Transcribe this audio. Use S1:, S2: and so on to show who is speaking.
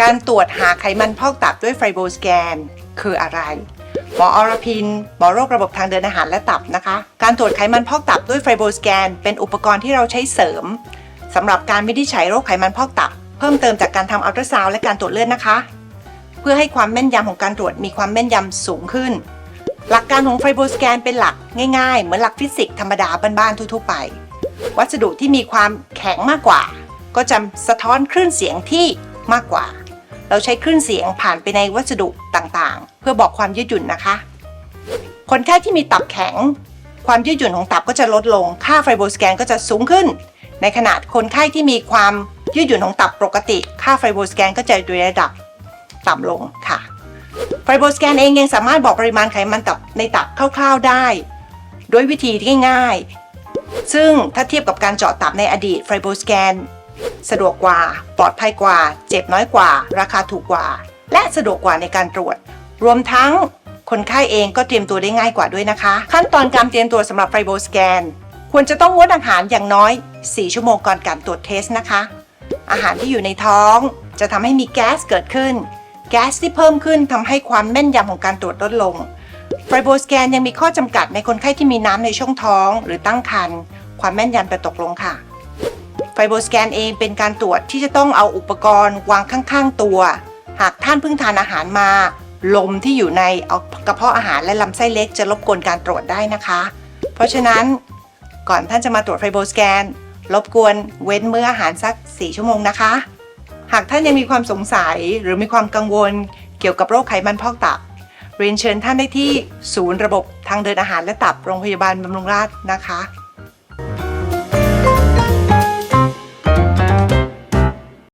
S1: การตรวจหาไขมันพอกตับด้วยไฟโบสแกน คืออะไร หมออรพิน หมอโรคระบบทางเดินอาหารและตับนะคะ การตรวจไขมันพอกตับด้วยไฟโบสแกน เป็นอุปกรณ์ที่เราใช้เสริมสำหรับการวินิจฉัยโรคไขมันพอกตับ เพิ่มเติมจากการทำอัลตราซาวด์และการตรวจเลือดนะคะ เพื่อให้ความแม่นยำของการตรวจมีความแม่นยำสูงขึ้น หลักการของไฟโบสแกนเป็นหลักง่ายๆ เหมือนหลักฟิสิกส์ธรรมดาบ้านๆทั่วๆไป วัสดุที่มีความแข็งมากกว่า ก็จะสะท้อนคลื่นเสียงที่มากกว่า เราใช้คลื่นเสียงผ่านไปในวัสดุต่างๆ เพื่อบอกความยืดหยุ่นนะคะ คนไข้ที่มีตับแข็ง ความยืดหยุ่นของตับก็จะลดลง ค่าไฟโบสแกนก็จะสูงขึ้น ในขณะคนไข้ที่มีความยืดหยุ่นของตับปกติ ค่าไฟโบสแกนก็จะอยู่ในระดับต่ำลงค่ะ ไฟโบสแกนเองยังสามารถบอกปริมาณไขมันตับในตับคร่าวๆได้ ด้วยวิธีที่ง่ายๆซึ่งถ้าเทียบกับการเจาะตับในอดีตไฟโบสแกน สะดวกกว่า ปลอดภัยกว่า เจ็บน้อยกว่า ราคาถูกกว่า และสะดวกกว่าในการตรวจ รวมทั้งคนไข้เองก็เตรียมตัวได้ง่ายกว่าด้วยนะคะ ขั้นตอนการเตรียมตัวสำหรับไฟโบสแกน ควรจะต้องงดอาหารอย่างน้อย 4 ชั่วโมงก่อนการตรวจเทสนะคะ อาหารที่อยู่ในท้อง จะทำให้มีแก๊สเกิดขึ้น แก๊สที่เพิ่มขึ้นทำให้ความแม่นยำของการตรวจลดลงไฟโบสแกนยังมีข้อจำกัดในคนไข้ที่มีน้ำในช่องท้อง หรือตั้งครรภ์ความแม่นยำจะตกลงค่ะ ไฟโบสแกนเองเป็นการตรวจที่จะต้องเอาอุปกรณ์วางข้างๆตัว หากท่านเพิ่งทานอาหารมา ลมที่อยู่ในกระเพาะอาหารและลำไส้เล็กจะรบกวนการตรวจได้นะคะ เพราะฉะนั้นก่อนท่านจะมาตรวจไฟโบสแกน รบกวนเว้นมื้ออาหารสัก 4 ชั่วโมงนะคะ หากท่านยังมีความสงสัยหรือมีความกังวลเกี่ยวกับโรคไขมันพอกตับ เรียนเชิญท่านได้ที่ศูนย์ระบบทางเดินอาหารและตับโรงพยาบาลบำรุงราษฎร์นะคะ